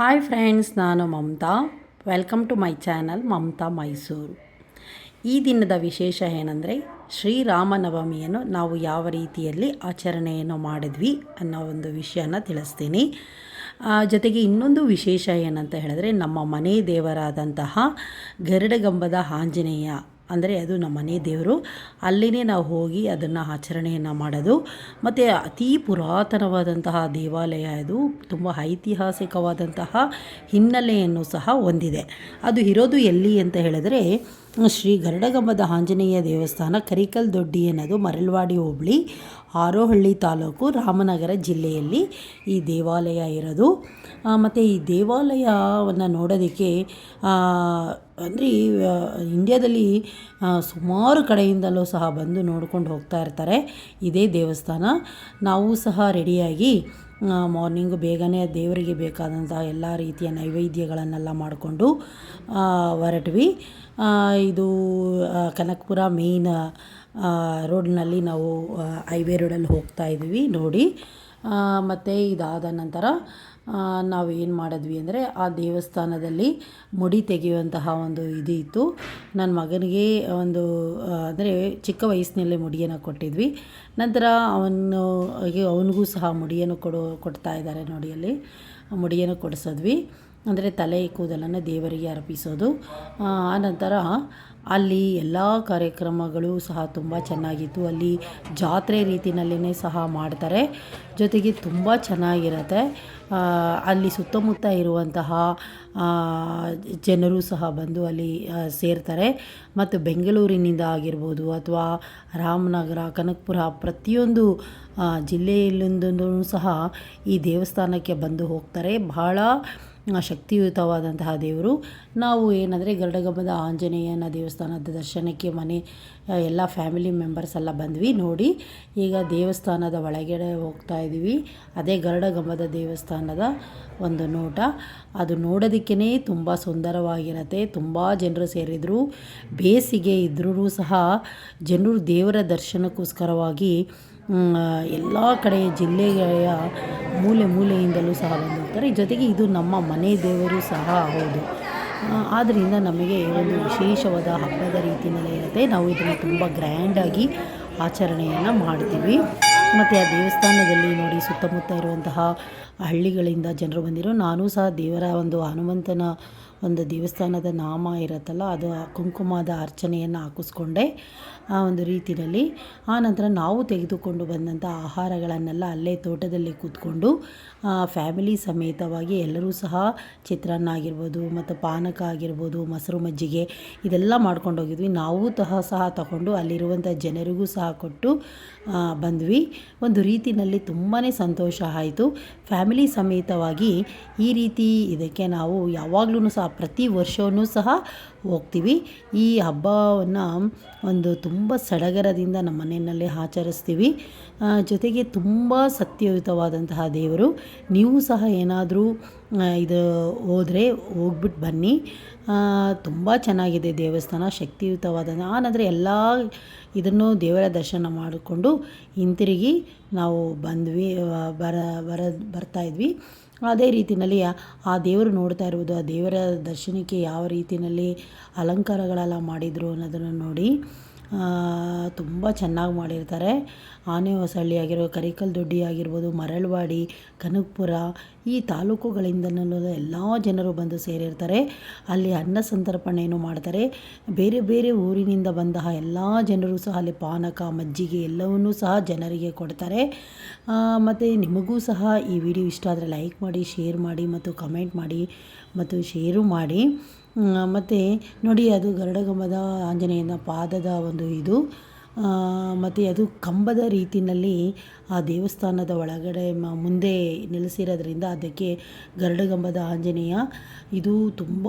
Hi friends ನಾನು Mamata. Welcome to my channel Mamata Mysuru. ಈ ದಿನದ ವಿಶೇಷ ಏನಂದರೆ, ಶ್ರೀರಾಮನವಮಿಯನ್ನು ನಾವು ಯಾವ ರೀತಿಯಲ್ಲಿ ಆಚರಣೆಯನ್ನು ಮಾಡಿದ್ವಿ ಅನ್ನೋ ಒಂದು ವಿಷಯನ ತಿಳಿಸ್ತೀನಿ. ಜೊತೆಗೆ ಇನ್ನೊಂದು ವಿಶೇಷ ಏನಂತ ಹೇಳಿದ್ರೆ, ನಮ್ಮ ಮನೆ ದೇವರಾದಂತಹ ಗರುಡಗಂಬದ ಆಂಜನೇಯ ಅಂದರೆ ಅದು ನಮ್ಮ ಮನೆ ದೇವರು. ಅಲ್ಲಿನೇ ನಾವು ಹೋಗಿ ಅದನ್ನು ಆಚರಣೆಯನ್ನು ಮಾಡೋದು. ಮತ್ತು ಅತೀ ಪುರಾತನವಾದಂತಹ ದೇವಾಲಯ ಇದು ತುಂಬ ಐತಿಹಾಸಿಕವಾದಂತಹ ಹಿನ್ನೆಲೆಯನ್ನು ಸಹ ಹೊಂದಿದೆ. ಅದು ಇರೋದು ಎಲ್ಲಿ ಅಂತ ಹೇಳಿದ್ರೆ ಶ್ರೀ ಗರಡಗಂಬದ ಆಂಜನೇಯ ದೇವಸ್ಥಾನ ಕರಿಕಲ್ ದೊಡ್ಡಿ ಅನ್ನೋದು ಮರಳವಾಡಿ ಹೋಬಳಿ, ಆರೋಹಳ್ಳಿ ತಾಲೂಕು, ರಾಮನಗರ ಜಿಲ್ಲೆಯಲ್ಲಿ ಈ ದೇವಾಲಯ ಇರೋದು. ಮತ್ತು ಈ ದೇವಾಲಯವನ್ನು ನೋಡೋದಕ್ಕೆ ಅಂದರೆ ಇಂಡ್ಯಾದಲ್ಲಿ ಸುಮಾರು ಕಡೆಯಿಂದಲೂ ಸಹ ಬಂದು ನೋಡ್ಕೊಂಡು ಹೋಗ್ತಾ ಇರ್ತಾರೆ. ಇದೇ ದೇವಸ್ಥಾನ. ನಾವು ಸಹ ರೆಡಿಯಾಗಿ ಮಾರ್ನಿಂಗು ಬೇಗನೆ ದೇವರಿಗೆ ಬೇಕಾದಂಥ ಎಲ್ಲ ರೀತಿಯ ನೈವೇದ್ಯಗಳನ್ನೆಲ್ಲ ಮಾಡಿಕೊಂಡು ಹೊರಟ್ವಿ. ಇದು ಕನಕಪುರ ಮೇಯ್ನ್ ರೋಡ್ನಲ್ಲಿ ನಾವು ಹೈವೇ ರೋಡಲ್ಲಿ ಹೋಗ್ತಾ ಇದ್ವಿ ನೋಡಿ. ಮತ್ತು ಇದಾದ ನಂತರ ನಾವು ಏನು ಮಾಡಿದ್ವಿ ಅಂದರೆ, ಆ ದೇವಸ್ಥಾನದಲ್ಲಿ ಮುಡಿ ತೆಗೆಯುವಂತಹ ಒಂದು ಇದು ಇತ್ತು. ನನ್ನ ಮಗನಿಗೆ ಒಂದು ಅಂದರೆ ಚಿಕ್ಕ ವಯಸ್ಸಿನಲ್ಲೇ ಮುಡಿಯನ್ನು ಕೊಟ್ಟಿದ್ವಿ. ನಂತರ ಅವನು ಅವನಿಗೂ ಸಹ ಮುಡಿಯನ್ನು ಕೊಡೋ, ಕೊಡ್ತಾ ಇದ್ದಾರೆ ನೋಡಿ ಅಲ್ಲಿ. ಮುಡಿಯನ್ನು ಕೊಡಿಸಿದ್ವಿ. ಅಂದರೆ ತಲೆ ಕೂದಲನ್ನು ದೇವರಿಗೆ ಅರ್ಪಿಸೋದು. ಆನಂತರ ನಂತರ ಅಲ್ಲಿ ಎಲ್ಲ ಕಾರ್ಯಕ್ರಮಗಳು ಸಹ ತುಂಬ ಚೆನ್ನಾಗಿತ್ತು. ಅಲ್ಲಿ ಜಾತ್ರೆ ರೀತಿಯಲ್ಲಿನೇ ಸಹ ಮಾಡ್ತಾರೆ. ಜೊತೆಗೆ ತುಂಬ ಚೆನ್ನಾಗಿರುತ್ತೆ. ಅಲ್ಲಿ ಸುತ್ತಮುತ್ತ ಇರುವಂತಹ ಜನರು ಸಹ ಬಂದು ಅಲ್ಲಿ ಸೇರ್ತಾರೆ. ಮತ್ತು ಬೆಂಗಳೂರಿನಿಂದ ಆಗಿರ್ಬೋದು ಅಥವಾ ರಾಮನಗರ, ಕನಕಪುರ ಪ್ರತಿಯೊಂದು ಜಿಲ್ಲೆಯಲ್ಲಿಂದೂ ಸಹ ಈ ದೇವಸ್ಥಾನಕ್ಕೆ ಬಂದು ಹೋಗ್ತಾರೆ. ಬಹಳ ಶಕ್ತಿಯುತವಾದಂತಹ ದೇವರು. ನಾವು ಏನಂದರೆ ಗರುಡಗಂಬದ ಆಂಜನೇಯನ ದೇವಸ್ಥಾನದ ದರ್ಶನಕ್ಕೆ ಮನೆ ಎಲ್ಲ ಫ್ಯಾಮಿಲಿ ಮೆಂಬರ್ಸ್ ಎಲ್ಲ ಬಂದ್ವಿ. ನೋಡಿ, ಈಗ ದೇವಸ್ಥಾನದ ಒಳಗಡೆ ಹೋಗ್ತಾ ಇದ್ದೀವಿ ಅದೇ ಗರುಡಗಂಬದ ದೇವಸ್ಥಾನದ ಒಂದು ನೋಟ. ಅದು ನೋಡೋದಕ್ಕೇ ತುಂಬ ಸುಂದರವಾಗಿರುತ್ತೆ. ತುಂಬ ಜನರು ಸೇರಿದರು. ಬೇಸಿಗೆ ಇದ್ರೂ ಸಹ ಜನರು ದೇವರ ದರ್ಶನಕ್ಕೋಸ್ಕರವಾಗಿ ಎಲ್ಲ ಕಡೆ ಜಿಲ್ಲೆಯ ಮೂಲೆ ಮೂಲೆಯಿಂದಲೂ ಸಹ ಬಂದಿರ್ತಾರೆ. ಜೊತೆಗೆ ಇದು ನಮ್ಮ ಮನೆ ದೇವರು ಸಹ, ಹೌದು. ಆದ್ದರಿಂದ ನಮಗೆ ಒಂದು ವಿಶೇಷವಾದ ಹಬ್ಬದ ರೀತಿಯಲ್ಲೇ ಇರುತ್ತೆ. ನಾವು ಇದನ್ನು ತುಂಬ ಗ್ರ್ಯಾಂಡಾಗಿ ಆಚರಣೆಯನ್ನು ಮಾಡ್ತೀವಿ. ಮತ್ತು ಆ ದೇವಸ್ಥಾನದಲ್ಲಿ ನೋಡಿ ಸುತ್ತಮುತ್ತ ಇರುವಂತಹ ಹಳ್ಳಿಗಳಿಂದ ಜನರು ಬಂದಿರೋ, ನಾನು ಸಹ ದೇವರ ಒಂದು ಹನುಮಂತನ ಒಂದು ದೇವಸ್ಥಾನದ ನಾಮ ಇರುತ್ತಲ್ಲ, ಅದು ಕುಂಕುಮದ ಅರ್ಚನೆಯನ್ನು ಹಾಕಿಸ್ಕೊಂಡೆ. ಆ ಒಂದು ರೀತಿಯಲ್ಲಿ. ಆ ನಂತರ ನಾವು ತೆಗೆದುಕೊಂಡು ಬಂದಂಥ ಆಹಾರಗಳನ್ನೆಲ್ಲ ಅಲ್ಲೇ ತೋಟದಲ್ಲಿ ಕೂತ್ಕೊಂಡು ಫ್ಯಾಮಿಲಿ ಸಮೇತವಾಗಿ ಎಲ್ಲರೂ ಸಹ ಚಿತ್ರಾನ್ನ ಆಗಿರ್ಬೋದು, ಮತ್ತು ಪಾನಕ ಆಗಿರ್ಬೋದು, ಮೊಸರು ಮಜ್ಜಿಗೆ ಇದೆಲ್ಲ ಮಾಡ್ಕೊಂಡು ಹೋಗಿದ್ವಿ. ನಾವು ತಹ ಸಹ ತಗೊಂಡು ಅಲ್ಲಿರುವಂಥ ಜನರಿಗೂ ಸಹ ಕೊಟ್ಟು ಬಂದ್ವಿ. ಒಂದು ರೀತಿಯಲ್ಲಿ ತುಂಬಾ ಸಂತೋಷ ಆಯಿತು. ಫ್ಯಾಮಿಲಿ ಸಮೇತವಾಗಿ ಈ ರೀತಿ ಇದಕ್ಕೆ ನಾವು ಯಾವಾಗಲೂ ಸಹ ಪ್ರತಿ ವರ್ಷವೂ ಸಹ ಹೋಗ್ತೀವಿ. ಈ ಹಬ್ಬವನ್ನು ಒಂದು ತುಂಬ ಸಡಗರದಿಂದ ನಮ್ಮ ಮನೆಯಲ್ಲಿ ಆಚರಿಸ್ತೀವಿ. ಜೊತೆಗೆ ತುಂಬ ಸತ್ಯಯುತವಾದಂತಹ ದೇವರು. ನೀವು ಸಹ ಏನಾದರೂ ಇದು ಹೋದರೆ ಹೋಗ್ಬಿಟ್ಟು ಬನ್ನಿ. ತುಂಬ ಚೆನ್ನಾಗಿದೆ ದೇವಸ್ಥಾನ ಶಕ್ತಿಯುತವಾದ ಆನಂದರೆ ಎಲ್ಲ ಇದನ್ನು ದೇವರ ದರ್ಶನ ಮಾಡಿಕೊಂಡು ಹಿಂತಿರುಗಿ ನಾವು ಬಂದ್ವಿ ಬರ ಬರ ಬರ್ತಾಯಿದ್ವಿ ಅದೇ ರೀತಿಯಲ್ಲಿ ಆ ದೇವರು ನೋಡ್ತಾ ಇರುವುದು, ಆ ದೇವರ ದರ್ಶನಕ್ಕೆ ಯಾವ ರೀತಿಯಲ್ಲಿ ಅಲಂಕಾರಗಳೆಲ್ಲ ಮಾಡಿದರು ಅನ್ನೋದನ್ನು ನೋಡಿ. ತುಂಬ ಚೆನ್ನಾಗಿ ಮಾಡಿರ್ತಾರೆ. ಆನೆ ಹೊಸಳ್ಳಿ ಆಗಿರೋ ಕರಿಕಲ್ ದೊಡ್ಡಿ ಆಗಿರ್ಬೋದು ಮರಳವಾಡಿ ಕನಕಪುರ ಈ ತಾಲೂಕುಗಳಿಂದಲೂ ಎಲ್ಲ ಜನರು ಬಂದು ಸೇರಿರ್ತಾರೆ. ಅಲ್ಲಿ ಅನ್ನ ಸಂತರ್ಪಣೆಯನ್ನು ಮಾಡ್ತಾರೆ. ಬೇರೆ ಬೇರೆ ಊರಿನಿಂದ ಬಂದಹ ಎಲ್ಲ ಜನರು ಸಹ ಅಲ್ಲಿ ಪಾನಕ, ಮಜ್ಜಿಗೆ ಎಲ್ಲವನ್ನೂ ಸಹ ಜನರಿಗೆ ಕೊಡ್ತಾರೆ. ಮತ್ತು ನಿಮಗೂ ಸಹ ಈ ವಿಡಿಯೋ ಇಷ್ಟ ಆದರೆ ಲೈಕ್ ಮಾಡಿ, ಶೇರ್ ಮಾಡಿ ಮತ್ತು ಕಮೆಂಟ್ ಮಾಡಿ ಮತ್ತು ಶೇರು ಮಾಡಿ. ಮತ್ತು ನೋಡಿ ಅದು ಗರುಡಗಂಬದ ಆಂಜನೇಯನ ಪಾದದ ಒಂದು ಇದು. ಮತ್ತು ಅದು ಕಂಬದ ರೀತಿಯಲ್ಲಿ ಆ ದೇವಸ್ಥಾನದ ಒಳಗಡೆ ಮ, ಮುಂದೆ ನೆಲೆಸಿರೋದ್ರಿಂದ ಅದಕ್ಕೆ ಗರುಡಗಂಬದ ಆಂಜನೇಯ. ಇದು ತುಂಬ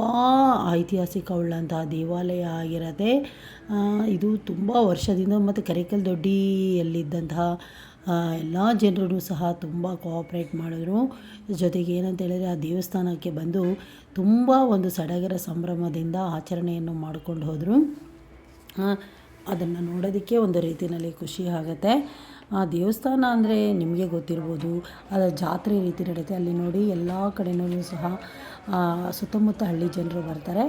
ಐತಿಹಾಸಿಕವುಳ್ಳಂತಹ ದೇವಾಲಯ ಆಗಿರತ್ತೆ. ಇದು ತುಂಬ ವರ್ಷದಿಂದ ಮತ್ತು ಕರಿಕಲ್ ದೊಡ್ಡಿಯಲ್ಲಿದ್ದಂತಹ ಎಲ್ಲ ಜನರು ಸಹ ತುಂಬ ಕೋಆಪ್ರೇಟ್ ಮಾಡಿದ್ರು. ಜೊತೆಗೆ ಏನಂತ ಹೇಳಿದರೆ ಆ ದೇವಸ್ಥಾನಕ್ಕೆ ಬಂದು ತುಂಬ ಒಂದು ಸಡಗರ ಸಂಭ್ರಮದಿಂದ ಆಚರಣೆಯನ್ನು ಮಾಡ್ಕೊಂಡು ಹೋದರು. ಅದನ್ನು ನೋಡೋದಕ್ಕೆ ಒಂದು ರೀತಿಯಲ್ಲಿ ಖುಷಿ ಆಗುತ್ತೆ. ಆ ದೇವಸ್ಥಾನ ಅಂದರೆ ನಿಮಗೆ ಗೊತ್ತಿರ್ಬೋದು ಅದರ ಜಾತ್ರೆ ರೀತಿ ನಡೆಯುತ್ತೆ. ಅಲ್ಲಿ ನೋಡಿ ಎಲ್ಲ ಕಡೆನೂ ಸಹ ಸುತ್ತಮುತ್ತ ಹಳ್ಳಿ ಜನರು ಬರ್ತಾರೆ.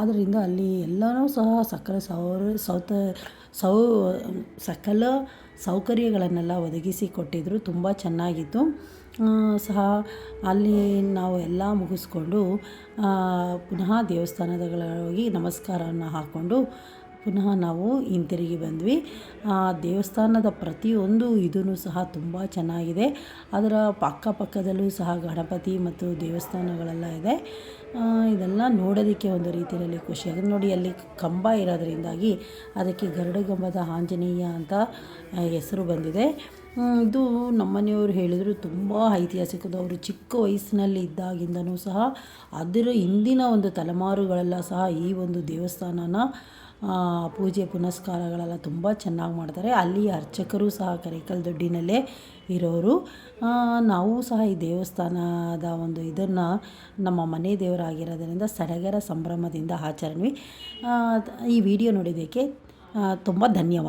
ಆದ್ದರಿಂದ ಅಲ್ಲಿ ಎಲ್ಲನೂ ಸಹ ಸಕಲ ಸೌರ, ಸೌತ, ಸೌ, ಸಕಲ ಸೌಕರ್ಯಗಳನ್ನೆಲ್ಲ ಒದಗಿಸಿ ಕೊಟ್ಟಿದ್ದರು ತುಂಬ ಚೆನ್ನಾಗಿತ್ತು. ಸಹ ಅಲ್ಲಿ ನಾವು ಎಲ್ಲ ಮುಗಿಸ್ಕೊಂಡು ಪುನಃ ದೇವಸ್ಥಾನದಗಳಿಗೆ ನಮಸ್ಕಾರವನ್ನು ಹಾಕ್ಕೊಂಡು ಪುನಃ ನಾವು ಹಿಂತಿರುಗಿ ಬಂದ್ವಿ. ಆ ದೇವಸ್ಥಾನದ ಪ್ರತಿಯೊಂದು ಇದೂ ಸಹ ತುಂಬ ಚೆನ್ನಾಗಿದೆ. ಅದರ ಅಕ್ಕಪಕ್ಕದಲ್ಲೂ ಸಹ ಗಣಪತಿ ಮತ್ತು ದೇವಸ್ಥಾನಗಳೆಲ್ಲ ಇದೆ. ಇದೆಲ್ಲ ನೋಡೋದಕ್ಕೆ ಒಂದು ರೀತಿಯಲ್ಲಿ ಖುಷಿಯಾಗುತ್ತೆ ನೋಡಿ ಅಲ್ಲಿ ಕಂಬ ಇರೋದರಿಂದಾಗಿ ಅದಕ್ಕೆ ಗರುಡಗಂಬದ ಆಂಜನೇಯ ಅಂತ ಹೆಸರು ಬಂದಿದೆ. ಇದು ನಮ್ಮನೆಯವರು ಹೇಳಿದರು ತುಂಬ ಐತಿಹಾಸಿಕದ ಅವರು ಚಿಕ್ಕ ವಯಸ್ಸಿನಲ್ಲಿ ಇದ್ದಾಗಿಂದನೂ ಸಹ ಅದರ ಹಿಂದಿನ ಒಂದು ತಲೆಮಾರುಗಳೆಲ್ಲ ಸಹ ಈ ಒಂದು ದೇವಸ್ಥಾನನ ಪೂಜೆ ಪುನಸ್ಕಾರಗಳೆಲ್ಲ ತುಂಬ ಚೆನ್ನಾಗಿ ಮಾಡ್ತಾರೆ. ಅಲ್ಲಿ ಅರ್ಚಕರು ಸಹ ಕರಿಕಲ್ ದೊಡ್ಡಿನಲ್ಲೇ ಇರೋರು. ನಾವು ಸಹ ಈ ದೇವಸ್ಥಾನದ ಒಂದು ಇದನ್ನು ನಮ್ಮ ಮನೆ ದೇವರಾಗಿರೋದರಿಂದ ಸಡಗರ ಸಂಭ್ರಮದಿಂದ ಆಚರಣೆ ಈ ವಿಡಿಯೋ ನೋಡಿದ್ದಕ್ಕೆ ತುಂಬ ಧನ್ಯವಾದ.